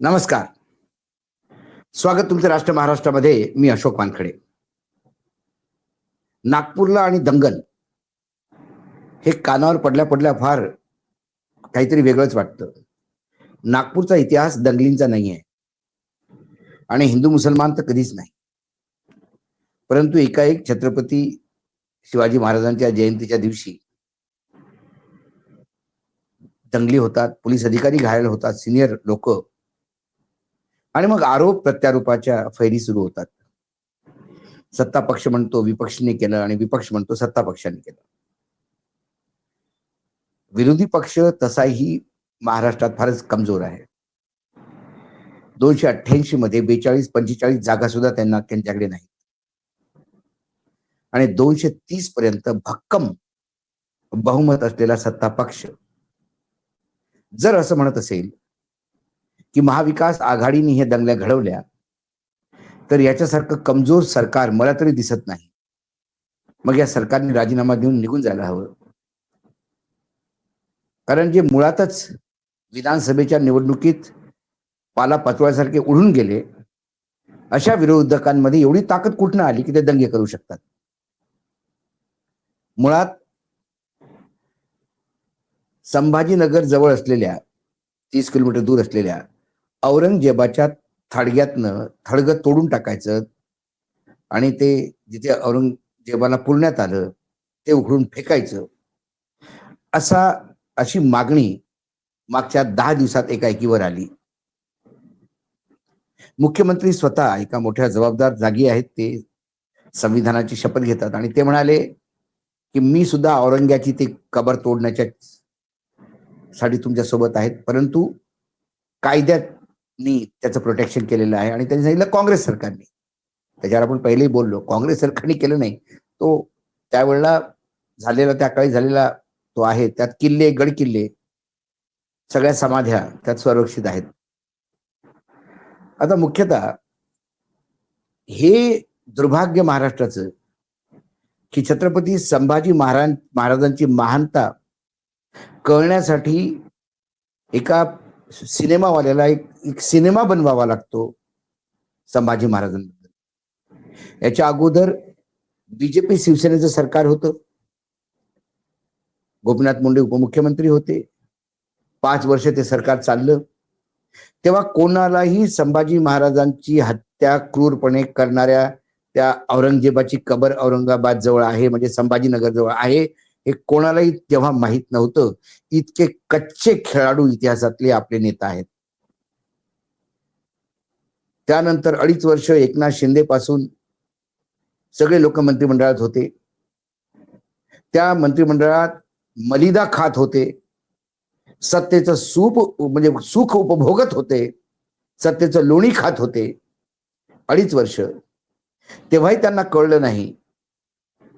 नमस्कार. स्वागत तुमचं राष्ट्र महाराष्ट्रामध्ये मी अशोक वानखडे. नागपूरला आणि दंगल हे कानावर पडल्या पडल्या फार काहीतरी वेगळंच वाटतं. नागपूरचा इतिहास दंगलींचा नाही आहे आणि हिंदू मुसलमान तर कधीच नाही. परंतु एकाएक छत्रपती शिवाजी महाराजांच्या जयंतीच्या दिवशी दंगली होतात पोलीस अधिकारी घायल होतात सिनियर लोक आणि मग आरोप प्रत्यारोपाच्या फैरी सुरू होतात. सत्ता पक्ष म्हणतो विपक्षने केलं आणि विपक्ष म्हणतो सत्ता पक्षाने केलं. विरोधी पक्ष तसाही महाराष्ट्रात फारच कमजोर आहे. दोनशे अठ्ठ्याऐंशी मध्ये बेचाळीस पंचेचाळीस जागा सुद्धा त्यांना त्यांच्याकडे नाही आणि दोनशे तीस पर्यंत भक्कम बहुमत असलेला सत्ता पक्ष. जर असं म्हणत असेल की महाविकास आघाडीने हे दंगल्या घडवल्या तर याच्यासारखं कमजोर सरकार मला तरी दिसत नाही. मग या सरकारने राजीनामा देऊन निघून जायला हवं. कारण जे मुळातच विधानसभेच्या निवडणुकीत पाला पाचोळ्यासारखे उडून गेले अशा विरोधकांमध्ये एवढी ताकद कुठनं आली की ते दंगे करू शकतात? मुळात संभाजीनगर जवळ असलेल्या तीस किलोमीटर दूर असलेल्या औरंगजेबाच्या थाडग्यातनं थडगं तोडून टाकायचं आणि ते जिथे औरंगजेबाला पुरण्यात आलं ते उघडून फेकायचं. असा अशी मागणी मागच्या दहा दिवसात एकाएकीवर आली. मुख्यमंत्री स्वतः एका मोठ्या जबाबदार जागी आहेत ते संविधानाची शपथ घेतात आणि ते म्हणाले की मी सुद्धा औरंग्याची ते कबर तोडण्याच्या साठी तुमच्यासोबत आहेत परंतु कायद्यात नी त्याचं प्रोटेक्शन केलेलं आहे. आणि त्यांनी सांगितलं काँग्रेस सरकारने. त्याच्यावर आपण पहिलेही बोललो काँग्रेस सरकारने केलं नाही. तो त्यावेळेला झालेला त्या काळी झालेला तो आहे. त्यात किल्ले गड किल्ले सगळ्या समाध्या त्यात संरक्षित आहेत. आता मुख्यतः हे दुर्भाग्य महाराष्ट्राचं की छत्रपती संभाजी महाराज महाराजांची महानता कळण्यासाठी एका सिनेमावाल्याला एक एक सिनेमा बनवावा लागतो संभाजी महाराजांबद्दल. याच्या अगोदर बीजेपी शिवसेनेचं सरकार होतं. गोपीनाथ मुंडे उपमुख्यमंत्री होते. पाच वर्ष ते सरकार चाललं. तेव्हा कोणालाही संभाजी महाराजांची हत्या क्रूरपणे करणाऱ्या त्या औरंगजेबाची कबर औरंगाबाद जवळ आहे म्हणजे संभाजीनगर जवळ आहे हे कोणालाही तेव्हा माहीत नव्हतं. इतके कच्चे खेळाडू इतिहासातले आपले नेता आहेत. त्यानंतर अडीच वर्ष एकनाथ शिंदे पासून सगळे लोक मंत्रिमंडळात होते. त्या मंत्रिमंडळात मलिदा खात होते. सत्तेचं सूप म्हणजे सुख उपभोगत होते. सत्तेचं लोणी खात होते. अडीच वर्ष. तेव्हाही त्यांना कळलं नाही.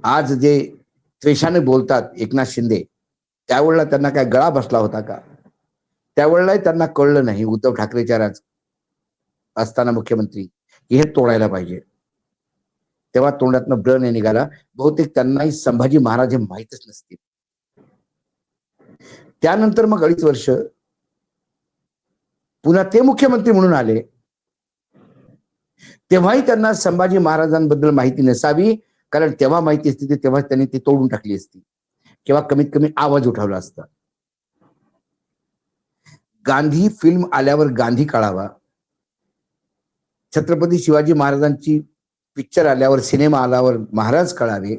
आज जे त्वेषाने बोलतात एकनाथ शिंदे. त्यावेळेला त्यांना काय गळा बसला होता का? त्यावेळेलाही त्यांना कळलं नाही उद्धव ठाकरेच्या राज असताना मुख्यमंत्री. की हे तोडायला पाहिजे. तेव्हा तोंडातनं ब्र नाही निघाला. बहुतेक त्यांनाही संभाजी महाराज हे माहीतच नसतील. त्यानंतर मग अडीच वर्ष पुन्हा ते मुख्यमंत्री म्हणून आले. तेव्हाही त्यांना संभाजी महाराजांबद्दल माहिती नसावी कारण तेव्हा माहिती असती तेव्हा त्यांनी ती तोडून टाकली असती. किंवा कमीत कमी आवाज उठवला असता. गांधी फिल्म आल्यावर गांधी काढावा. छत्रपती शिवाजी महाराजांची पिक्चर आल्यावर सिनेमा आल्यावर महाराज कळावे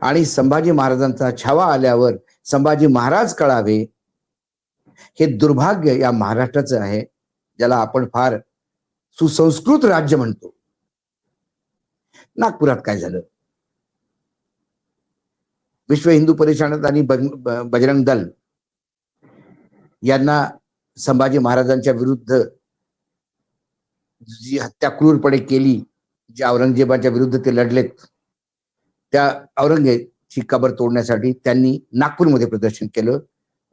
आणि संभाजी महाराजांचा छावा आल्यावर संभाजी महाराज कळावे हे दुर्भाग्य या महाराष्ट्राचं आहे ज्याला आपण फार सुसंस्कृत राज्य म्हणतो. नागपुरात काय झालं? विश्व हिंदू परिषद आणि बजरंग दल यांना संभाजी महाराजांच्या विरुद्ध जी हत्या क्रूरपणे केली जी औरंगजेबाच्या विरुद्ध ते लढलेत त्या औरंगजेबची कबर तोडण्यासाठी त्यांनी नागपूरमध्ये प्रदर्शन केलं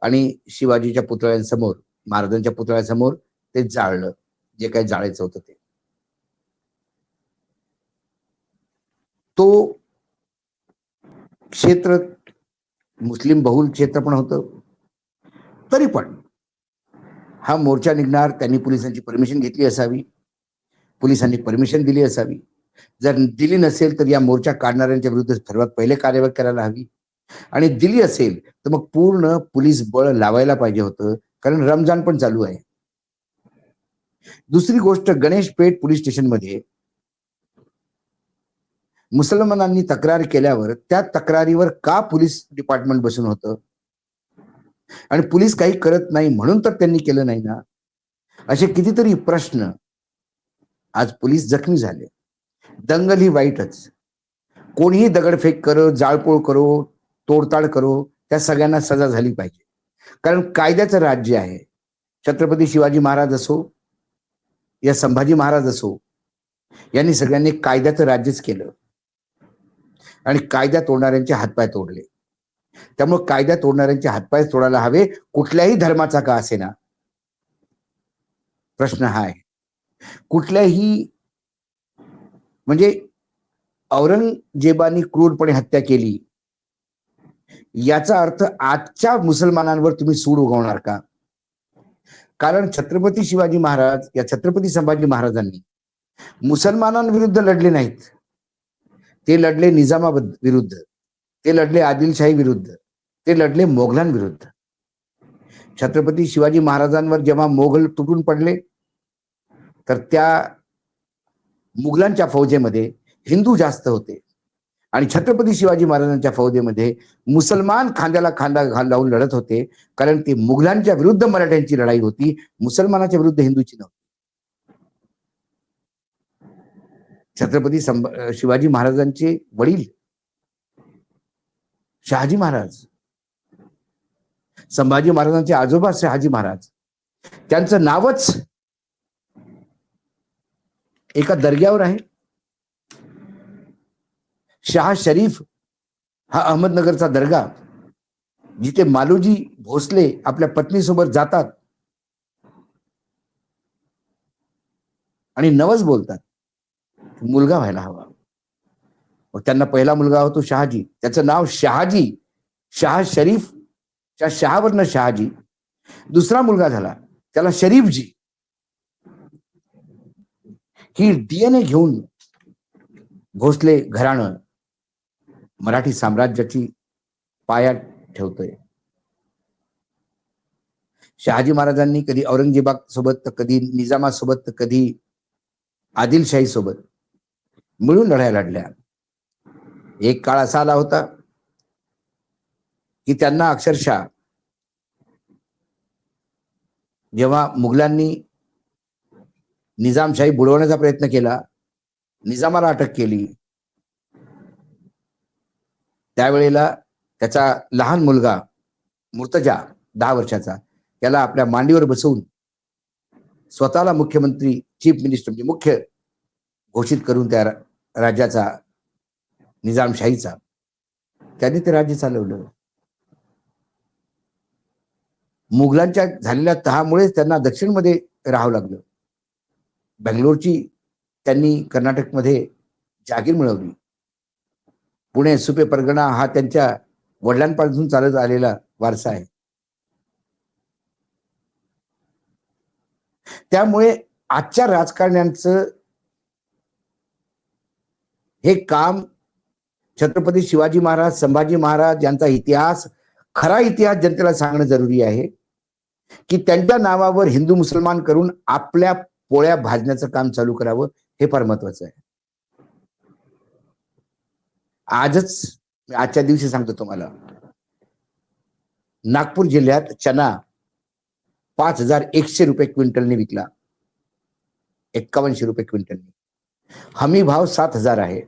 आणि शिवाजीच्या पुतळ्यांसमोर महाराजांच्या पुतळ्यासमोर ते जाळलं. जे काही जाळायचं होतं ते. तो क्षेत्र मुस्लिम बहुल क्षेत्र पण होतं. तरी पण हा मोर्चा निघणार त्यांनी पोलिसांची परमिशन घेतली असावी. पोलिसांनी परमिशन दिली असावी. जर दिली नसेल तर या मोर्चा काढणाऱ्यांच्या विरुद्ध सर्वात पहिले कार्यवाही करायला हवी. आणि दिली असेल तर मग पूर्ण पोलीस बळ लावायला पाहिजे होतं कारण रमजान पण चालू आहे. दुसरी गोष्ट गणेश पेठ पोलीस स्टेशनमध्ये मुसलमानांनी तक्रार केल्यावर त्या तक्रारीवर का पोलीस डिपार्टमेंट बसून होतं? आणि पोलीस काही करत नाही म्हणून तर त्यांनी केलं नाही ना? असे कितीतरी प्रश्न आज पोलीस जखमी झाले. दंगल ही वाईटच. कोणीही दगडफेक करो जाळपोळ करो तोडताड करो त्या सगळ्यांना सजा झाली पाहिजे. कारण कायद्याचं राज्य आहे. छत्रपती शिवाजी महाराज असो या संभाजी महाराज असो यांनी सगळ्यांनी कायद्याचं राज्यच केलं. आणि कायदा तोडणाऱ्यांचे हातपाय तोडले. त्यामुळे कायदा तोडणाऱ्यांचे हातपाय तोडायला हवे कुठल्याही धर्माचा का असेना? प्रश्न हा आहे. कुठल्याही म्हणजे औरंगजेबानी क्रूरपणे हत्या केली याचा अर्थ आजच्या मुसलमानांवर तुम्ही सूड उगवणार का? कारण छत्रपती शिवाजी महाराज या छत्रपती संभाजी महाराजांनी मुसलमानांविरुद्ध लढले नाहीत. ते लढले निजामाबद्द विरुद्ध ते लढले आदिलशाही विरुद्ध ते लढले मोगलांविरुद्ध छत्रपती शिवाजी महाराजांवर जेव्हा मोगल तुटून पडले तर त्या मुघलांच्या फौजेमध्ये हिंदू जास्त होते आणि छत्रपती शिवाजी महाराजांच्या फौजेमध्ये मुसलमान खांद्याला खांदा लावून लढत होते कारण ती मुघलांच्या विरुद्ध मराठ्यांची लढाई होती मुसलमानाच्या विरुद्ध हिंदूची नव्हती. छत्रपती संभ- शिवाजी महाराजांचे वडील. शहाजी महाराज. संभाजी महाराजांचे आजोबा शहाजी महाराज. त्यांचं नावच एका दर्ग्यावर आहे. शहा शरीफ हा अहमदनगरचा दर्गा. जिथे मालोजी भोसले आपल्या पत्नीसोबत जातात. आणि नवस बोलतात. मुलगा व्हायला हवा. मग त्यांना पहिला मुलगा होतो शहाजी. त्याचं नाव शहाजी. शहा शरीफ. च्या शहावरनं शहाजी. दुसरा मुलगा झाला. त्याला शरीफजी. ही डीएनए घेऊन भोसले घराणं मराठी साम्राज्याची पाया ठेवतोय. शहाजी महाराजांनी कधी औरंगजेबा सोबत तर कधी निजामासोबत तर कधी आदिलशाही सोबत मिळून लढाया लढल्या. एक काळ असा आला होता की त्यांना अक्षरशः जेव्हा मुघलांनी निजामशाही बुडवण्याचा प्रयत्न केला निजामाला अटक केली त्यावेळेला त्याचा लहान मुलगा मुर्तजा दहा वर्षाचा त्याला आपल्या मांडीवर बसवून स्वतःला मुख्यमंत्री चीफ मिनिस्टर म्हणजे मुख्य घोषित करून त्या राज्याचा निजामशाहीचा. त्यांनी ते राज्य चालवलं. मुघलांच्या झालेल्या तहामुळेच त्यांना दक्षिणमध्ये राहावं लागलं. बेंगलोरची त्यांनी कर्नाटकमध्ये जागीर मिळवली. पुणे सुपे परगणा हा त्यांच्या वडिलांपासून चालत आलेला वारसा आहे. त्यामुळे आजच्या राजकारण्यांचं हे काम छत्रपती शिवाजी महाराज संभाजी महाराज यांचा इतिहास खरा इतिहास जनतेला सांगणं जरुरी आहे की त्यांच्या नावावर हिंदू मुसलमान करून आपल्या पोळ्या भाजण्याचं काम चालू करावं हे फार महत्वाचं आहे. आजच आजच्या दिवशी सांगतो तुम्हाला. नागपूर जिल्ह्यात चना पाच हजार एकशे रुपये क्विंटलने विकला. एक्कावनशे रुपये क्विंटलने. हमी भाव सात हजार आहे.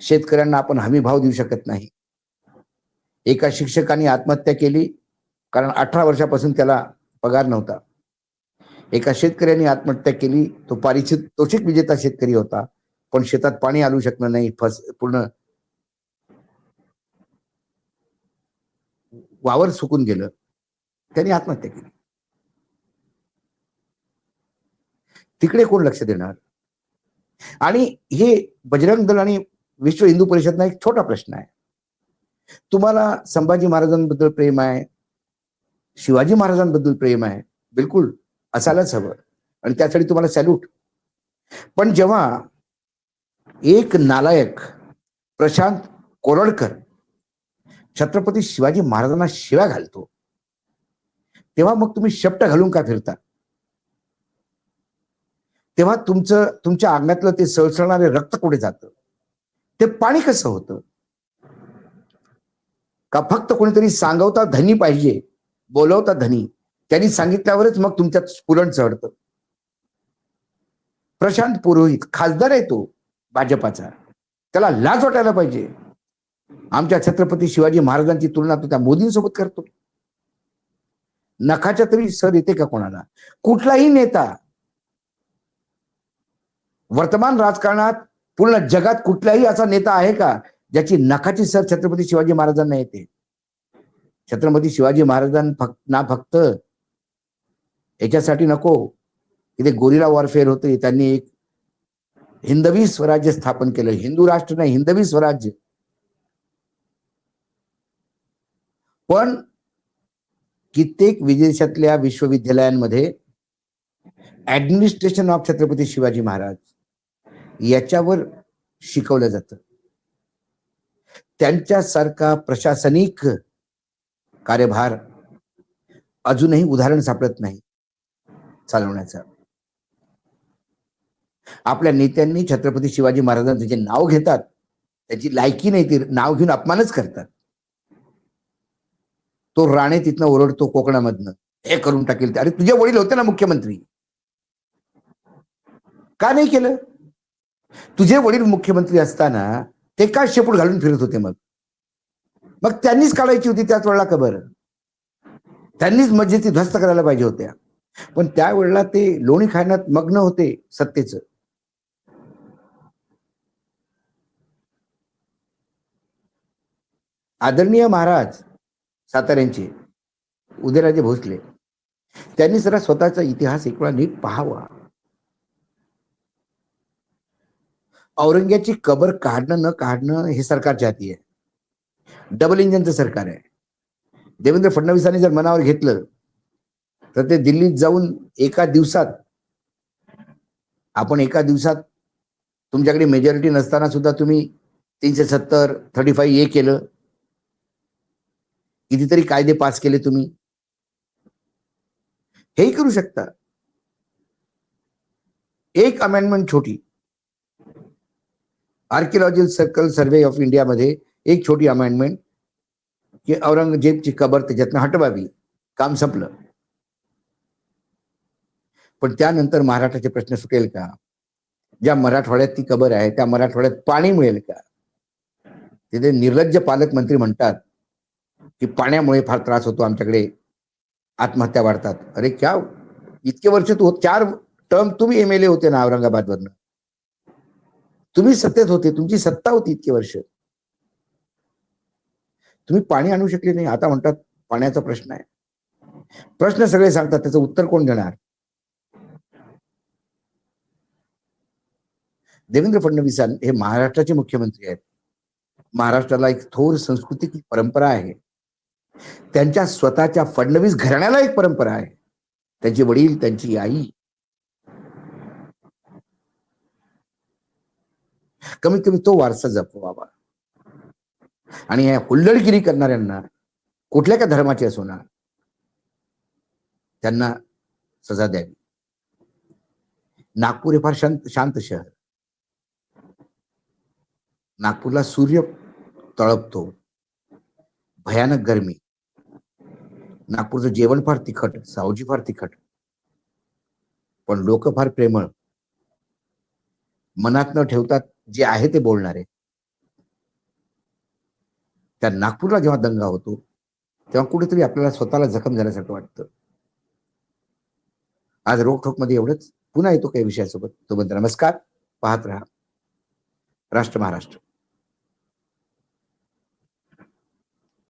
शेतकऱ्यांना आपण हमी भाव देऊ शकत नाही. एका शिक्षकाने आत्महत्या केली कारण अठरा वर्षापासून त्याला पगार नव्हता. एका शेतकऱ्याने आत्महत्या केली तो पारितोषिक तोषिक विजेता शेतकरी होता पण शेतात पाणी आलू शकणार नाही फस पूर्ण वावर सुकून गेलं. त्यांनी आत्महत्या केली. तिकडे कोण लक्ष देणार? आणि हे बजरंग दल आणि विश्व हिंदू परिषदना एक छोटा प्रश्न आहे. तुम्हाला संभाजी महाराजांबद्दल प्रेम आहे शिवाजी महाराजांबद्दल प्रेम आहे बिलकुल असायलाच हवं आणि त्यासाठी तुम्हाला सॅल्यूट पण जेव्हा एक नालायक प्रशांत कोरडकर छत्रपती शिवाजी महाराजांना शिवा घालतो तेव्हा मग तुम्ही शपट घालून का फिरता? तेव्हा तुमचं तुमच्या अंगातलं ते सळसळणारे रक्त कुठे जातं? ते पाणी कसं होतं? का फक्त कोणीतरी सांगवता धनी पाहिजे बोलवता धनी? त्यांनी सांगितल्यावरच मग तुमच्यात स्फुरण चढतं. प्रशांत पुरोहित खासदार आहे तो भाजपाचा. त्याला लाज वाटायला पाहिजे. आमच्या छत्रपती शिवाजी महाराजांची तुलना तो त्या मोदींसोबत करतो. नखाच्या तरी सर येते का कोणाला? कुठलाही नेता वर्तमान राजकारणात पूर्ण जगात कुठलाही असा नेता आहे का ज्याची नखाची सर छत्रपती शिवाजी महाराजांना येते? छत्रपती शिवाजी महाराजांना फक्त ना फक्त याच्यासाठी नको. इथे गोरिला वॉरफेअर होते त्यांनी एक हिंदवी स्वराज्य स्थापन केलं. हिंदू राष्ट्र नाही हिंदवी स्वराज्य. पण कित्येक विदेशातल्या विश्वविद्यालयांमध्ये ऍडमिनिस्ट्रेशन ऑफ छत्रपती शिवाजी महाराज. याच्यावर शिकवलं जातं. त्यांच्यासारखा प्रशासनिक कार्यभार अजूनही उदाहरण सापडत नाही चालवण्याचा. आपल्या नेत्यांनी छत्रपती शिवाजी महाराजांचं जे नाव घेतात त्याची लायकी नाही ती नाव घेऊन अपमानच करतात. तो राणे तिथनं ओरडतो कोकणामधनं. हे करून टाकेल ते. अरे तुझे वडील होते ना मुख्यमंत्री. का नाही केलं? तुझे वडील मुख्यमंत्री असताना ते का शेपूट घालून फिरत होते मग? मग त्यांनीच काढायची होती त्याच वेळेला कबर त्यांनीच मस्जिदी ध्वस्त करायला पाहिजे होत्या. पण त्यावेळेला ते लोणी खाण्यात मग्न होते सत्तेचं. आदरणीय महाराज साताऱ्यांचे उदयराजे भोसले त्यांनी जरा स्वतःचा इतिहास एक वेळा नीट पाहावा. औरंग्याची कबर काढणं न काढणं हे सरकारच्या हाती आहे. डबल इंजनचं सरकार आहे. देवेंद्र फडणवीसांनी जर मनावर घेतलं तर ते दिल्लीत जाऊन एका दिवसात आपण एका दिवसात तुमच्याकडे मेजॉरिटी नसताना सुद्धा तुम्ही तीनशे सत्तर थर्टी फाईव्ह ए केलं. कितीतरी कायदे पास केले तुम्ही. हेही करू शकता. एक अमेंडमेंट छोटी. आर्किओलॉजिकल सर्कल सर्वे ऑफ इंडियामध्ये एक छोटी अमेंडमेंट की औरंगजेबची कबर त्याच्यातनं हटवावी. काम संपलं. पण त्यानंतर महाराष्ट्राचे प्रश्न सुटेल का? ज्या मराठवाड्यात ती कबर आहे त्या मराठवाड्यात पाणी मिळेल का? तिथे निर्लज्ज पालकमंत्री म्हणतात की पाण्यामुळे फार त्रास होतो आमच्याकडे. आत्महत्या वाढतात. अरे क्या? इतके वर्ष तू चार टर्म तुम्ही एम एल ए होते ना औरंगाबादवरनं. तुम्ही सत्तेत होते तुमची सत्ता होती इतके वर्ष. तुम्ही पाणी आणू शकले नाही. आता म्हणतात पाण्याचा प्रश्न आहे. प्रश्न सगळे सांगतात त्याचं उत्तर कोण देणार? देवेंद्र फडणवीस हे महाराष्ट्राचे मुख्यमंत्री आहेत. महाराष्ट्राला एक थोर सांस्कृतिक परंपरा आहे. त्यांच्या स्वतःच्या फडणवीस घराण्याला एक परंपरा आहे. त्यांचे वडील त्यांची आई कमीत कमी तो वारसा जपवावा. आणि या हुल्लडगिरी करणाऱ्यांना कुठल्या का धर्माची असो ना त्यांना सजा द्यावी. नागपूर हे फार शांत शांत शहर. नागपूरला सूर्य तळपतो. भयानक गरमी. नागपूरचं जेवण फार तिखट सावजी फार तिखट. पण लोक फार प्रेमळ. मनात न ठेवतात जे आहे ते बोलणारे. त्या नागपूरला जेव्हा दंगा होतो तेव्हा कुठेतरी आपल्याला स्वतःला जखम झाल्यासारखं वाटतं. आज रोखठोकमध्ये एवढंच. पुन्हा येतो काही विषयासोबत. तो नमस्कार. पाहत राहा. राष्ट्र महाराष्ट्र.